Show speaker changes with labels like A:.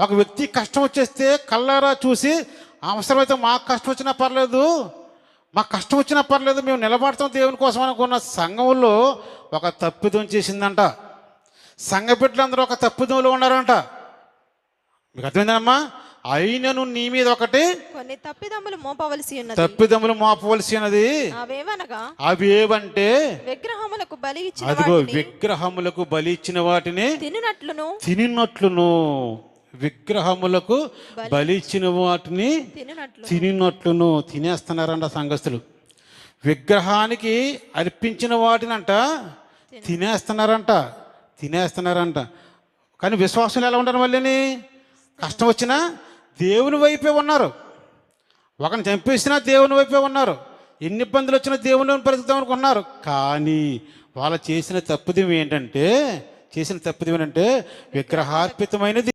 A: ఒక వ్యక్తి కష్టం వచ్చేస్తే కళ్ళారా చూసి అవసరమైతే మాకు కష్టం వచ్చినా పర్లేదు. మాకు కష్టం వచ్చినా పర్లేదు. మేము నిలబడతాం దేవుని కోసం అనుకున్న సంఘంలో ఒక తప్పిదం చేసిందంట. సంఘ బిడ్డలందరూ ఒక తప్పిదంలో ఉన్నారంట. మీకు అర్థమైందమ్మా అయినను నీ మీద ఒకటి
B: కొన్ని తప్పిదమ్ములు మోపవలసి ఉన్నది.
A: తప్పిదములు మోపవలసి ఉన్నది.
B: అవేవనగా?
A: అవి ఏవంటే?
B: విగ్రహములకు బలి ఇచ్చిన
A: అదిగో విగ్రహములకు బలి ఇచ్చిన వాటిని
B: తినునట్లును.
A: తినినట్లును. విగ్రహములకు బలి ఇచ్చిన వాటిని
B: తినునట్లు
A: తినినట్లును తినేస్తున్నారంట సంఘస్థులు. విగ్రహానికి అర్పించిన వాటినంట తినేస్తున్నారంట తినేస్తున్నారంట. కానీ విశ్వాసం ఎలా ఉంటారు మళ్ళీని? కష్టం వచ్చినా దేవుని వైపే ఉన్నారు. ఒకరిని చంపేసినా దేవుని వైపే ఉన్నారు. ఎన్ని ఇబ్బందులు వచ్చినా దేవుని పరిస్థితి అనుకున్నారు కానీ వాళ్ళు చేసిన తప్పుదం ఏంటంటే చేసిన తప్పుదం ఏంటంటే విగ్రహార్పితమైనది.